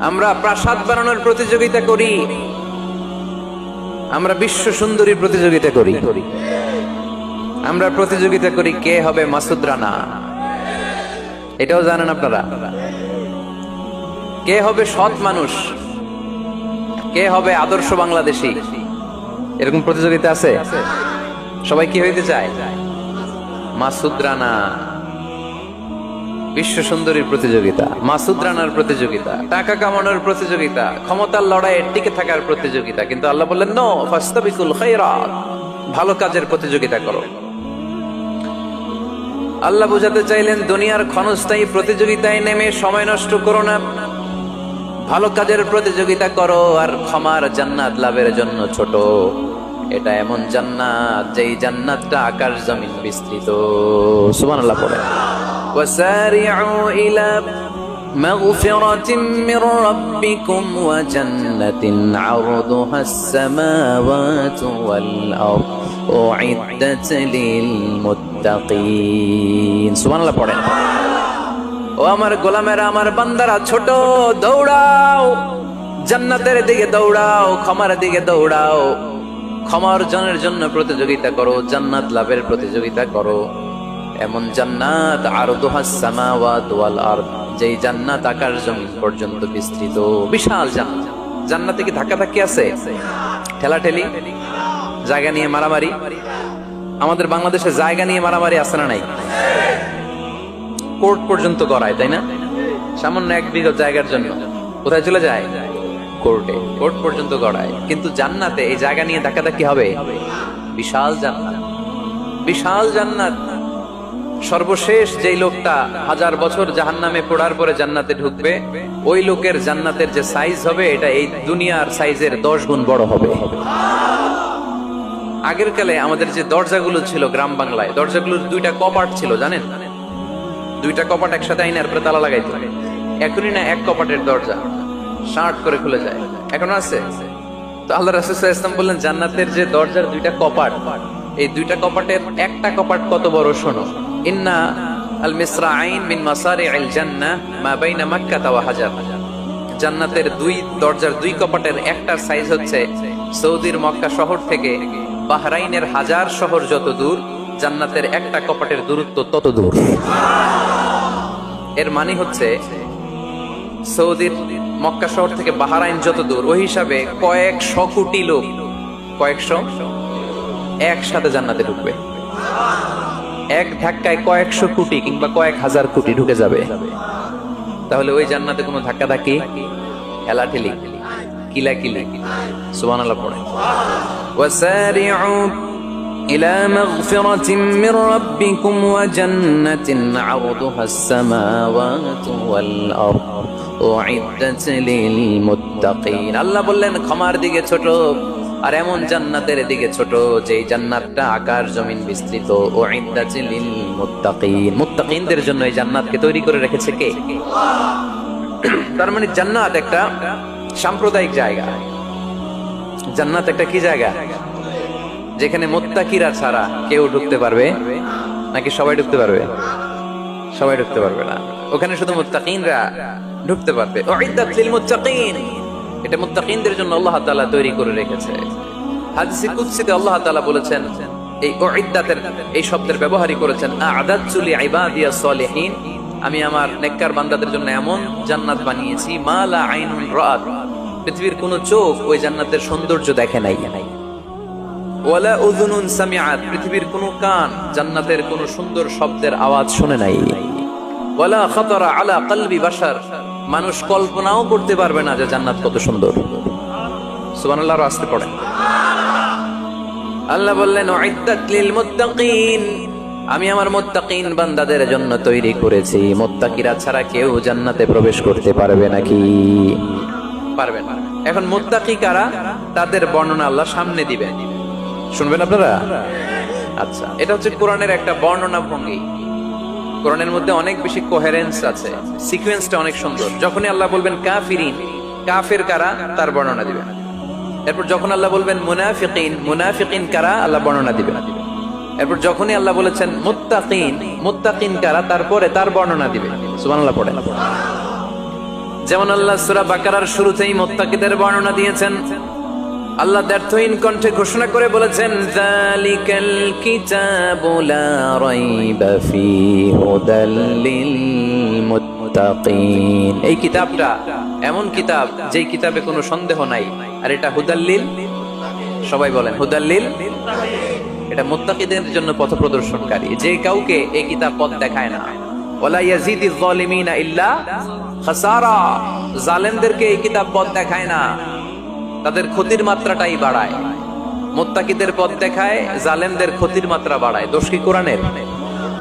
আমরা প্রাসাদ বানানোর প্রতিযোগিতা করি। আমরা বিশ্ব সুন্দরী প্রতিযোগিতা করি। আমরা প্রতিযোগিতা করি কে হবে মাসুদ রানা। এটাও জানেন আপনারা। কে হবে সৎ মানুষ? কে হবে আদর্শ বাংলাদেশী? এরকম প্রতিযোগিতা আছে? সবাই কি হইতে চায়? মাসুদ রানা। বিশ্ব সুন্দরীর প্রতিযোগিতা, মাসুদ রানার প্রতিযোগিতা, টাকা কামানোর প্রতিযোগিতা, ক্ষমতার লড়াইয়ে টিকে থাকার প্রতিযোগিতা, কিন্তু আল্লাহ বললেন, নো ফাস্তাবিকুল খায়রাত, ভালো কাজের প্রতিযোগিতা করো। আল্লাহ বোঝাতে চাইলেন, দুনিয়ার ক্ষণস্থায়ী প্রতিযোগিতায় নেমে সময় নষ্ট করো না। ভালো কাজের প্রতিযোগিতা করো, আর ক্ষমার জান্নাত লাভের জন্য ছোট। এটা এমন জান্নাত, যেই জান্নাতটা আকাশ জমিন বিস্তৃত। সুবহানাল্লাহ পড়ে। وسارعوا إلى مغفرة من ربكم وجنة عرضها السماوات والأرض أعدت للمتقين سبحان الله পড়েন ও আমার গোলামেরা আমার বান্দারা ছোট দৌড়াও জান্নাতের দিকে দৌড়াও ক্ষমার দিকে দৌড়াও ক্ষমা অর্জনের জন্য প্রতিযোগিতা করো জান্নাত লাভের প্রতিযোগিতা করো এমন জান্নাত আর সামাওয়াত ওয়াল আরদ, যেই জান্নাত আকার জমিন পর্যন্ত বিস্তৃত। বিশাল জান্নাত। জান্নাতে কি ধাক্কা ধাক্কি আছে? ঠেলা ঠেলি জায়গা নিয়ে মারামারি? আমাদের বাংলাদেশে জায়গা নিয়ে মারামারি আছে না নাই? কোর্ট পর্যন্ত করায় তাই না? সামান্য এক বিঘত জায়গার জন্য। কোথায় চলে যায়? কোর্টে। কোর্ট পর্যন্ত গড়ায়। কিন্তু জান্নাতে এই জায়গা নিয়ে ধাক্কাধাক্কি হবে? বিশাল জান্নাত। বিশাল জান্নাত। সর্বশেষ যেই লোকটা হাজার বছর জাহান নামে পড়ার পরে জান্নাতে ঢুকবে, ওই লোকের জান্নাতের যে সাইজ হবে, এটা এই দুনিয়ার সাইজের দশ গুণ বড় হবে। আগের কালে আমাদের যে দরজাগুলো ছিল গ্রাম বাংলায়, দরজাগুলোর দুইটা কপাট ছিল, জানেন? দুইটা কপাট একসাথে আইনার পরে তালা লাগাইতো। এখনই না এক কপাটের দরজা শার্ট করে খুলে যায়। এখন আছে? তো আল্লাহ রাসুল ইসলাম বললেন, জান্নাতের যে দরজার দুইটা কপাট, এই দুইটা কপাটের একটা কপাট কত বড়, শোনো। ইন্না আল মিসরা আইন মিন মাসারি আল জান্নাহ মা বাইনা মাক্কা ওয়া হাজার। জান্নাতের দুই দরজার দুই কপাটের একটার সাইজ হচ্ছে সৌদির মক্কা শহর থেকে বাহরাইনের হাজার শহর যত দূর, জান্নাতের একটা কপাটের দূরত্ব তত দূর। এর মানে হচ্ছে সৌদির মক্কা শহর থেকে বাহারাইন যত দূর, ওই হিসাবে কয়েকশো কোটি লোক, কয়েকশো, একসাথে জান্নাতে ঢুকবে। এক ধাক্কায় কয়েকশো কোটি কিংবা কয়েক হাজার কোটি ঢুকে যাবে তাহলে ওই জান্নাতে কোনো ধাক্কা ধাক্কি খেলা ঠেলি কিলা কিলি সুবান আল্লাহ পড়ে وسارعوا إلى مغفرة من ربكم وجنة عرضها السماوات والأرض أعدت للمتقين আল্লাহ বললেন ক্ষমার দিকে ছোট আর এমন জান্নাতের দিকে ছোট, যেই জান্নাতটা আকার, জমিন বিস্তৃত, ও লিল মুত্তাকিন মুত্তাকিনদের জন্য এই জান্নাতকে তৈরি করে রেখেছে কে? তার মানে জান্নাত একটা সাম্প্রদায়িক জায়গা। জান্নাত একটা কি জায়গা? যেখানে মোত্তাকিরা ছাড়া কেউ ঢুকতে পারবে? নাকি সবাই ঢুকতে পারবে? সবাই ঢুকতে পারবে না। ওখানে শুধু মুত্তাকিনরা ঢুকতে পারবে। মুত্তাকিন এটা মুত্তাকিনদের জন্য আল্লাহ তাআলা তৈরি করে রেখেছে। হাদিসে কুদসিতে আল্লাহ তাআলা বলেছেন, এই উইদ্দাতের, এই শব্দের ব্যবহারই করেছেন আ'দাতু লি ইবাদিয়াস সলিহিন, আমি আমার নেককার বান্দাদের জন্য এমন জান্নাত বানিয়েছি, মা লা আইনুন রাআত, পৃথিবীর কোন চোখ ওই জান্নাতের সৌন্দর্য দেখে নাই। ওয়ালা উযুনুন সামিআত, পৃথিবীর কোন কান জান্নাতের কোন সুন্দর শব্দের আওয়াজ শুনে নাই। ওয়ালা খাতারা আলা কলবি বাশার মানুষ কল্পনাও করতে পারবে না যে জান্নাত কত সুন্দর। সুবহানাল্লাহ আসতে পড়ে আল্লাহ বললেন আমি আমার মুত্তাকিন বান্দাদের জন্য তৈরি করেছি। মোত্তাকিরা ছাড়া কেউ জান্নাতে প্রবেশ করতে পারবে নাকি? পারবে না। এখন মোত্তাকি কারা? তাদের বর্ণনা আল্লাহ সামনে দিবেন। শুনবেন আপনারা? আচ্ছা এটা হচ্ছে কোরআনের একটা বর্ণনা ভঙ্গি কোরআনের মধ্যে অনেক বেশি কোহেরেন্স আছে। সিকোয়েন্সটা অনেক সুন্দর। যখনই আল্লাহ বলবেন কাফিরিন, কাফের কারা? তার বর্ণনা দিবেন। এরপর যখন আল্লাহ বলবেন মুনাফিকিন মুনাফিকিন কারা? আল্লাহ বর্ণনা দিবেন। এরপর যখনই আল্লাহ বলেছেন মুত্তাকিন মুত্তাকিন কারা? তারপরে তার বর্ণনা দিবে সুবহানাল্লাহ পড়ে যেমন আল্লাহ সূরা বাকারার শুরুতেই মুত্তাকিদের বর্ণনা দিয়েছেন আল্লাহ দ্ব্যর্থহীন কণ্ঠে ঘোষণা করে বলেছেন এই কিতাবটা এমন কিতাব যেই কিতাবে কোনো সন্দেহ নাই। আর এটা হুদাল্লিল সবাই বলেন হুদাল্লিল এটা মুত্তাকিদের জন্য পথ প্রদর্শনকারী। যে কাউকে এই কিতাব পথ দেখায় না। জালিমিনা ইল্লা খাসারা। জালেমদেরকে এই কিতাব পথ দেখায় না। তাদের ক্ষতির মাত্রাটাই বাড়ায়। মোত্তাকিদের পথ দেখায় জালেমদের ক্ষতির মাত্রা বাড়ায়। দোষ কি কোরআনের?